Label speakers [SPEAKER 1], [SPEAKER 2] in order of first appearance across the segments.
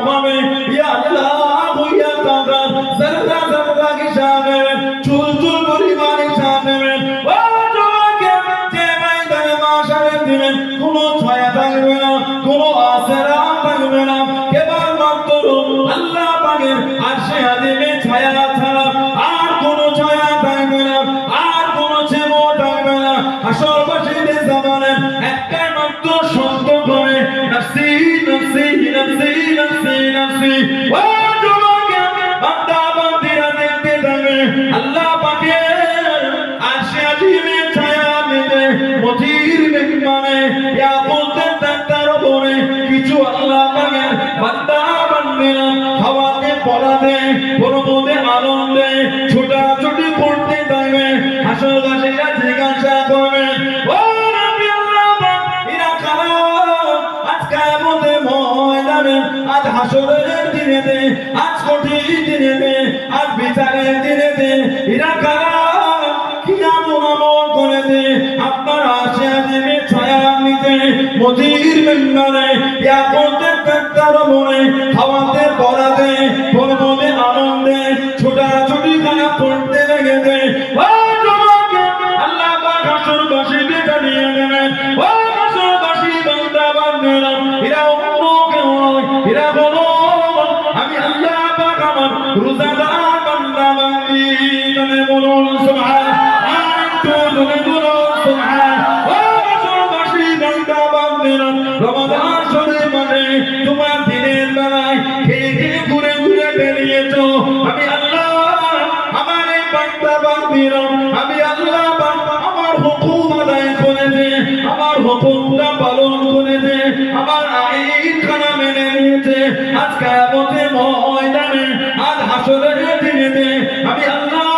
[SPEAKER 1] অভাবে পৃথিবীর মেহমানে আজ কঠিন আজ বিচারের ইরা কারা মজির মেম্বারে ইয়া করতে তার মনে খাওয়াতে পড়াতে বলবনে আনন্দে, ছোটাছুটি খানা পড়তে ও জমাকে আল্লাহ পাক হাসর বাসীতে জানিয়ে দেবেন ও বান্দা এরা এরা বলো আমি আল্লাহ পাক আমার রোজাদার বান্দা বান্দি। জনে বলুন সুবহান আরেকটু আজ কায়ামতে ময়দানে আজ হাসরের দিনেতে আমি আল্লাহ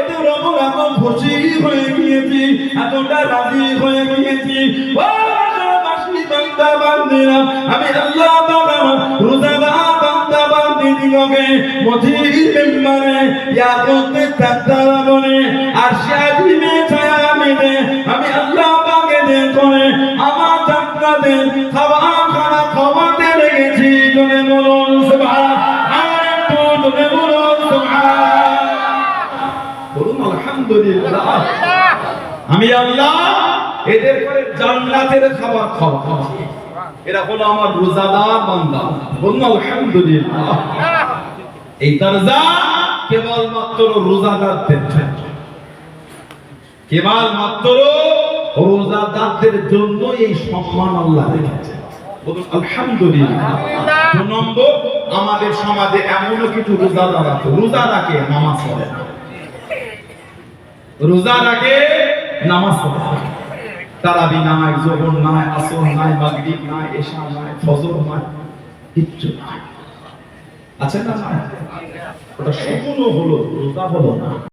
[SPEAKER 1] এত রকম এত খুশি হয়ে গিয়েছি, এতটা রাজি হয়ে গিয়েছি। ও আমি আল্লাহ পাক আমার রোজাদার বান্দিদিগকে মজির মেম্বারে ইয়া করতে তারা বলে আর শাদিনে ছায়া মেলে আমি আল্লাহ পাকেদের করে আমার যাত্রাদের খাওয়া আমি আল্লাহ এদের করে জান্নাতের খাবার খাওয়া এরা হলো আমার রোজাদার বান্দা। আলহামদুলিল্লাহ। এই দরজা রোজাদারদের জন্য। রোজাদারদের জন্য এই সম্মান আল্লাহ রেখেছে। আলহামদুলিল্লাহ। দু নম্বর, আমাদের সমাজে এমনও কিছু রোজাদার আছে। রোজা রাখে, নামাজ পড়ে না। রোজা রাখে নামাজ। তারাবি নাই, জোহর নাই, আসর নাই, মাগরিব নাই, এশা নাই, ফজর নাই, কিচ্ছু নাই। আছে না ওটা সম্পূর্ণ হলো, রোজা হলো না।